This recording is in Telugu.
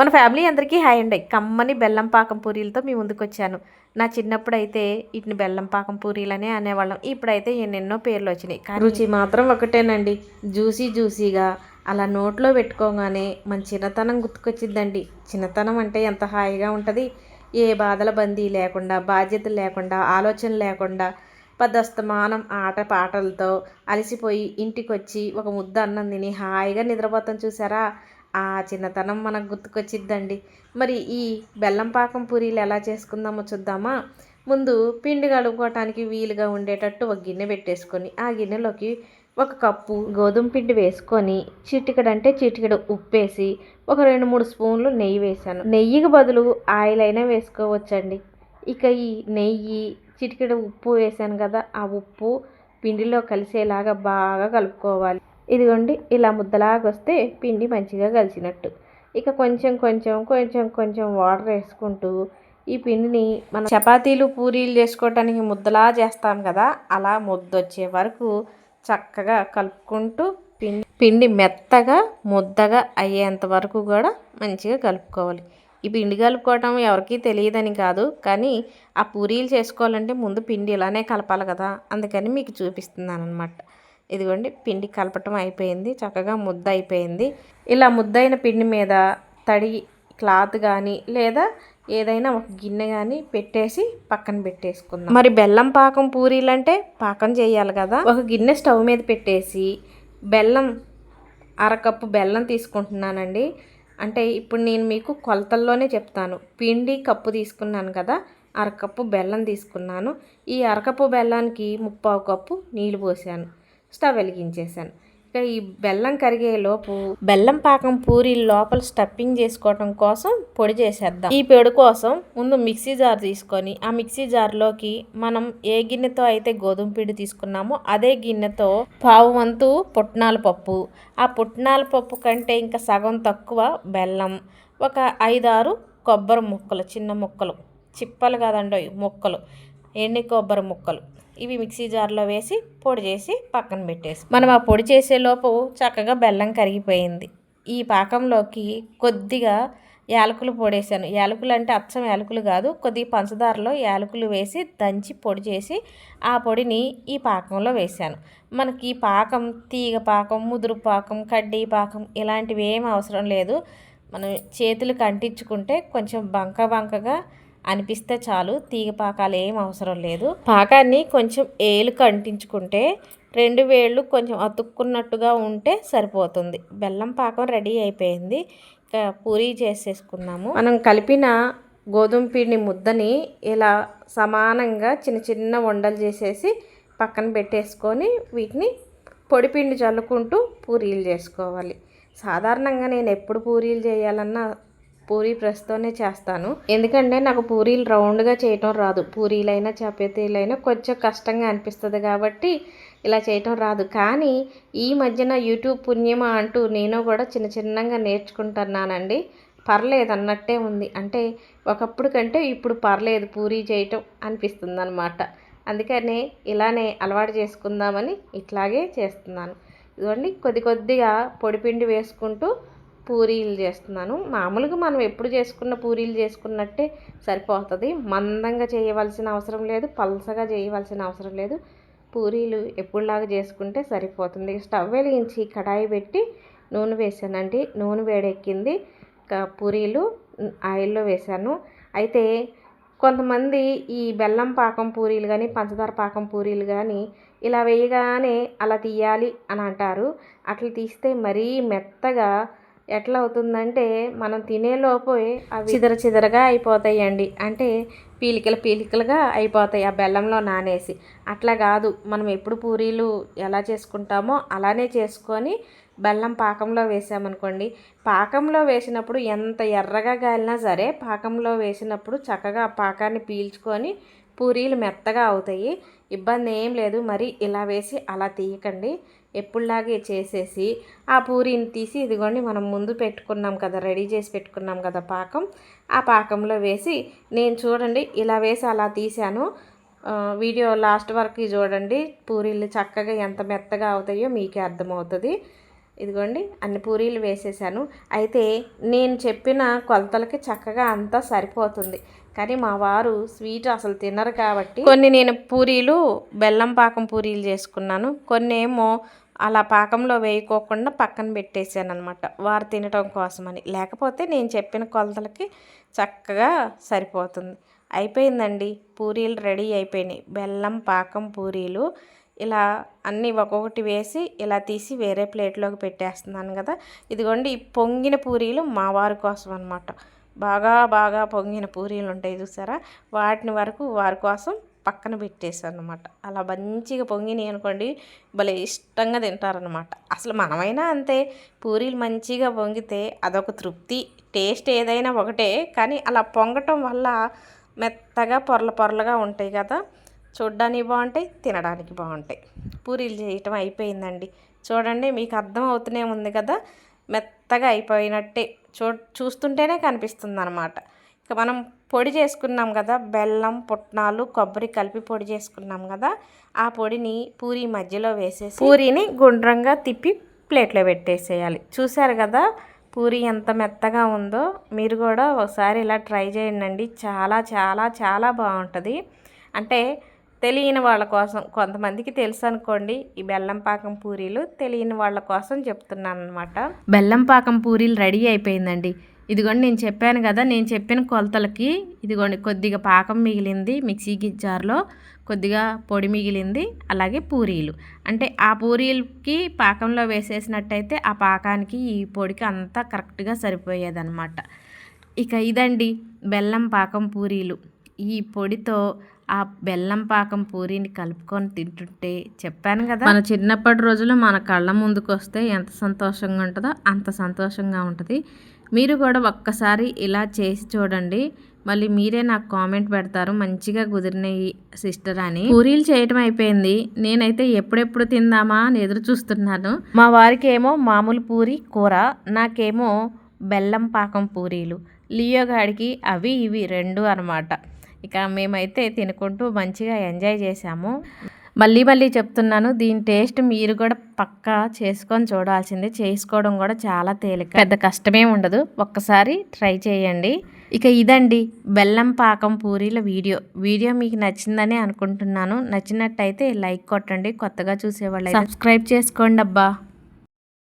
మన ఫ్యామిలీ అందరికీ హాయ్ అండి. కమ్మని బెల్లం పాకం పూరీలతో మీ ముందుకు వచ్చాను నా చిన్నప్పుడు అయితే వీటిని బెల్లం పాకం పూరీలనే అనేవాళ్ళం. ఇప్పుడైతే ఎన్నెన్నో పేర్లు వచ్చినాయి. రుచి మాత్రం ఒకటేనండి. జ్యూసీ జ్యూసీగా అలా నోట్లో పెట్టుకోగానే మన చిన్నతనం గుర్తుకొచ్చిద్దండి. చిన్నతనం అంటే ఎంత హాయిగా ఉంటుంది? ఏ బాధల బందీ లేకుండా బాధ్యతలు లేకుండా ఆలోచన లేకుండా పదస్తమానం ఆట పాటలతో అలసిపోయి ఇంటికి వచ్చి ఒక ముద్ద అన్నం తిని హాయిగా నిద్రపోతాం చూసారా? ఆ చిన్నతనం మనకు గుర్తుకొచ్చిద్దండి. మరి ఈ బెల్లం పాకం పూరీలు ఎలా చేసుకుందామో చూద్దామా? ముందు పిండి కలుపుకోవటానికి వీలుగా ఉండేటట్టు ఒక గిన్నె పెట్టేసుకొని ఆ గిన్నెలోకి ఒక కప్పు గోధుమ పిండి వేసుకొని చిటికెడంటే చిటికెడు ఉప్పేసి ఒక రెండు మూడు స్పూన్లు నెయ్యి వేసాను నెయ్యికి బదులు ఆయిల్ అయినా వేసుకోవచ్చండి. ఇక ఈ నెయ్యి చిటికెడు ఉప్పు వేసాను కదా ఆ ఉప్పు పిండిలో కలిసేలాగా బాగా కలుపుకోవాలి. ఇదిగోండి ఇలా ముద్దలాగా వస్తే పిండి మంచిగా కలిసినట్టు ఇక కొంచెం కొంచెం కొంచెం కొంచెం వాటర్ వేసుకుంటూ ఈ పిండిని మన చపాతీలు పూరీలు చేసుకోవటానికి ముద్దలా చేస్తాం కదా అలా ముద్ద వచ్చే వరకు చక్కగా కలుపుకుంటూ పిండి పిండి మెత్తగా ముద్దగా అయ్యేంత వరకు కూడా మంచిగా కలుపుకోవాలి. ఈ పిండి కలుపుకోవటం ఎవరికీ తెలియదని కాదు కానీ ఆ పూరీలు చేసుకోవాలంటే ముందు పిండి ఇలానే కలపాలి కదా అందుకని మీకు చూపిస్తున్నాను అనమాట ఇదిగోండి పిండి కలపటం అయిపోయింది చక్కగా ముద్ద అయిపోయింది. ఇలా ముద్దైన పిండి మీద తడి క్లాత్ కానీ లేదా ఏదైనా ఒక గిన్నె కానీ పెట్టేసి పక్కన పెట్టేసుకుందాం. మరి బెల్లం పాకం పూరీలు అంటే పాకం చేయాలి కదా? ఒక గిన్నె స్టవ్ మీద పెట్టేసి బెల్లం అరకప్పు బెల్లం తీసుకుంటున్నానండి. అంటే ఇప్పుడు నేను మీకు కొలతల్లోనే చెప్తాను. పిండి కప్పు తీసుకున్నాను కదా అరకప్పు బెల్లం తీసుకున్నాను. ఈ అరకప్పు బెల్లానికి ముప్పావు కప్పు నీళ్ళు పోసాను. స్టవ్ వెలిగించేశాను. ఇక ఈ బెల్లం కరిగే లోపు బెల్లం పాకం పూరి లోపల స్టఫింగ్ చేసుకోవటం కోసం పొడి చేసేద్దాం. ఈ పొడి కోసం ముందు మిక్సీ జార్ తీసుకొని ఆ మిక్సీ జార్లోకి మనం ఏ గిన్నెతో అయితే గోధుమ పిండి తీసుకున్నామో అదే గిన్నెతో పావు వంతు పుట్నాల పప్పు. ఆ పుట్నాల పప్పు కంటే ఇంకా సగం తక్కువ బెల్లం ఒక ఐదారు కొబ్బరి ముక్కలు చిన్న ముక్కలు చిప్పలు కాదండి ముక్కలు ఎండి కొబ్బరి ముక్కలు. ఇవి మిక్సీ జార్లో వేసి పొడి చేసి పక్కన పెట్టేసి. మనం ఆ పొడి చేసేలోపు చక్కగా బెల్లం కరిగిపోయింది. ఈ పాకంలోకి కొద్దిగా యాలకులు పొడేసాను యాలకులు అంటే అచ్చం యాలకులు కాదు కొద్దిగా పంచదారలో యాలకులు వేసి దంచి పొడి చేసి ఆ పొడిని ఈ పాకంలో వేసాను మనకి ఈ పాకం తీగ పాకం ముదురు పాకం కడ్డీ పాకం ఇలాంటివి ఏం అవసరం లేదు. మనం చేతులకు అంటించుకుంటే కొంచెం బంక బంకగా అనిపిస్తే చాలు తీగ పాకాలు ఏం అవసరం లేదు. పాకాన్ని కొంచెం ఏలు అంటించుకుంటే రెండు వేళ్ళు కొంచెం అతుక్కున్నట్టుగా ఉంటే సరిపోతుంది. బెల్లం పాకం రెడీ అయిపోయింది. ఇక పూరీ చేసేసుకున్నాము మనం కలిపిన గోధుమ పిండి ముద్దని ఇలా సమానంగా చిన్న చిన్న వండలు చేసేసి పక్కన పెట్టేసుకొని వీటిని పొడిపిండి చల్లుకుంటూ పూరీలు చేసుకోవాలి. సాధారణంగా నేను ఎప్పుడు పూరీలు చేయాలన్నా పూరీ ప్రెస్తోనే చేస్తాను. ఎందుకంటే నాకు పూరీలు రౌండ్గా చేయటం రాదు. పూరీలైనా చపాతీలైనా కొంచెం కష్టంగా అనిపిస్తుంది కాబట్టి ఇలా చేయటం రాదు. కానీ ఈ మధ్యన యూట్యూబ్ పుణ్యమా అంటూ నేను కూడా చిన్న చిన్నగా నేర్చుకుంటున్నానండి. పర్లేదు అన్నట్టే ఉంది. అంటే ఒకప్పుడు కంటే ఇప్పుడు పర్లేదు పూరీ చేయటం అనిపిస్తుంది అనమాట అందుకనే ఇలానే అలవాటు చేసుకుందామని ఇట్లాగే చేస్తున్నాను. ఇదిగోండి కొద్ది కొద్దిగా పొడిపిండి వేసుకుంటూ పూరీలు చేస్తున్నాను. మామూలుగా మనం ఎప్పుడు చేసుకున్న పూరీలు చేసుకున్నట్టే సరిపోతుంది. మందంగా చేయవలసిన అవసరం లేదు. పలసగా చేయవలసిన అవసరం లేదు. పూరీలు ఎప్పుడులాగా చేసుకుంటే సరిపోతుంది. స్టవ్ వెలిగించి కడాయి పెట్టి నూనె వేసానండి. నూనె వేడెక్కింది. పూరీలు ఆయిల్లో వేసాను. అయితే కొంతమంది ఈ బెల్లం పాకం పూరీలు కానీ పంచదార పాకం పూరీలు కానీ ఇలా వేయగానే అలా తీయాలి అని అంటారు. అట్లా తీస్తే మరీ మెత్తగా ఎట్లా అవుతుందంటే మనం తినేలోపు అవి చిదర చిదరగా అయిపోతాయండి. అంటే పీలికలు పీలికలుగా అయిపోతాయి ఆ బెల్లంలో నానేసి. అట్లా కాదు. మనం ఎప్పుడు పూరీలు ఎలా చేసుకుంటామో అలానే చేసుకొని బెల్లం పాకంలో వేసామనుకోండి. పాకంలో వేసినప్పుడు ఎంత ఎర్రగా గాలినా సరే పాకంలో వేసినప్పుడు చక్కగా ఆ పాకాన్ని పీల్చుకొని పూరీలు మెత్తగా అవుతాయి. ఇబ్బంది ఏం లేదు. మరి ఇలా వేసి అలా తీయకండి. ఎప్పుడులాగే చేసేసి ఆ పూరీని తీసి ఇదిగోండి మనం ముందు పెట్టుకున్నాం కదా రెడీ చేసి పెట్టుకున్నాం కదా పాకం. ఆ పాకంలో వేసి నేను చూడండి ఇలా వేసి అలా తీసాను వీడియో లాస్ట్ వరకు చూడండి. పూరీలు చక్కగా ఎంత మెత్తగా అవుతాయో మీకే అర్థమవుతుంది. ఇదిగోండి అన్ని పూరీలు వేసేసాను. అయితే నేను చెప్పిన కొలతలకి చక్కగా అంతా సరిపోతుంది. కానీ మా వారు స్వీట్ అసలు తినరు కాబట్టి కొన్ని నేను పూరీలు బెల్లం పాకం పూరీలు చేసుకున్నాను. కొన్ని ఏమో అలా పాకంలో వేయకోకుండా పక్కన పెట్టేశాను అనమాట వారు తినటం కోసమని. లేకపోతే నేను చెప్పిన కొలతలకి చక్కగా సరిపోతుంది. అయిపోయిందండి. పూరీలు రెడీ అయిపోయినాయి. బెల్లం పాకం పూరీలు ఇలా అన్నీ ఒక్కొక్కటి వేసి ఇలా తీసి వేరే ప్లేట్లోకి పెట్టేస్తున్నాను కదా. ఇదిగోండి ఈ పొంగిన పూరీలు మా వారి కోసం అనమాట బాగా బాగా పొంగిన పూరీలు ఉంటాయి చూసారా? వాటిని వరకు వారి కోసం పక్కన పెట్టేశాను అనమాట అలా మంచిగా పొంగినాయి అనుకోండి భలే ఇష్టంగా తింటారనమాట అసలు మనమైనా అంతే పూరీలు మంచిగా పొంగితే అదొక తృప్తి. టేస్ట్ ఏదైనా ఒకటే కానీ అలా పొంగటం వల్ల మెత్తగా పొరల పొరలుగా ఉంటాయి కదా. చూడ్డానికి బాగుంటాయి తినడానికి బాగుంటాయి. పూరీలు చేయటం అయిపోయిందండి. చూడండి మీకు అర్థం అవుతూనే ఉంది కదా. మెత్తగా అయిపోయినట్టే చూ చూస్తుంటేనే కనిపిస్తుంది అనమాట ఇక మనం పొడి చేసుకున్నాం కదా బెల్లం పుట్నాలు కొబ్బరి కలిపి పొడి చేసుకున్నాం కదా ఆ పొడిని పూరి మధ్యలో వేసేసి పూరిని గుండ్రంగా తిప్పి ప్లేట్లో పెట్టేసేయాలి. చూసారు కదా పూరి ఎంత మెత్తగా ఉందో. మీరు కూడా ఒకసారి ఇలా ట్రై చేయండి. చాలా చాలా చాలా బాగుంటుంది. అంటే తెలియని వాళ్ళ కోసం కొంతమందికి తెలుసు అనుకోండి ఈ బెల్లం పాకం పూరీలు తెలియని వాళ్ళ కోసం చెప్తున్నాను అనమాట బెల్లం పాకం పూరీలు రెడీ అయిపోయిందండి. ఇదిగోండి నేను చెప్పాను కదా నేను చెప్పిన కొలతలకి ఇదిగోండి కొద్దిగా పాకం మిగిలింది మిక్సీ జార్లో కొద్దిగా పొడి మిగిలింది అలాగే పూరీలు. అంటే ఆ పూరీలకి పాకంలో వేసేసినట్టయితే ఆ పాకానికి ఈ పొడికి అంతా కరెక్ట్గా సరిపోయేదన్నమాట. ఇక ఇదండి బెల్లం పాకం పూరీలు. ఈ పొడితో ఆ బెల్లం పాకం పూరీని కలుపుకొని తింటుంటే చెప్పాను కదా. మన చిన్నప్పటి రోజులు మన కళ్ళ ముందుకు వస్తే ఎంత సంతోషంగా ఉంటుందో అంత సంతోషంగా ఉంటుంది. మీరు కూడా ఒక్కసారి ఇలా చేసి చూడండి. మళ్ళీ మీరే నాకు కామెంట్ పెడతారు. మంచిగా కుదిరినాయి సిస్టర్ అని. పూరీలు చేయటం అయిపోయింది. నేనైతే ఎప్పుడెప్పుడు తిందామా అని ఎదురు చూస్తున్నాను. మా వారికి ఏమో మామూలు పూరి కూర నాకేమో బెల్లం పాకం పూరీలు. లియో గాడికి అవి ఇవి రెండు అనమాట ఇక మేమైతే తినుకుంటూ మంచిగా ఎంజాయ్ చేసాము మళ్ళీ మళ్ళీ చెప్తున్నాను దీని టేస్ట్ మీరు కూడా పక్కా చేసుకొని చూడాల్సిందే. చేసుకోవడం కూడా చాలా తేలిక. పెద్ద కష్టమే ఉండదు. ఒక్కసారి ట్రై చేయండి. ఇక ఇదండి బెల్లం పాకం పూరీల వీడియో. వీడియో మీకు నచ్చిందని అనుకుంటున్నాను. నచ్చినట్టయితే లైక్ కొట్టండి. కొత్తగా చూసేవాళ్ళు సబ్స్క్రైబ్ చేసుకోండి అబ్బా.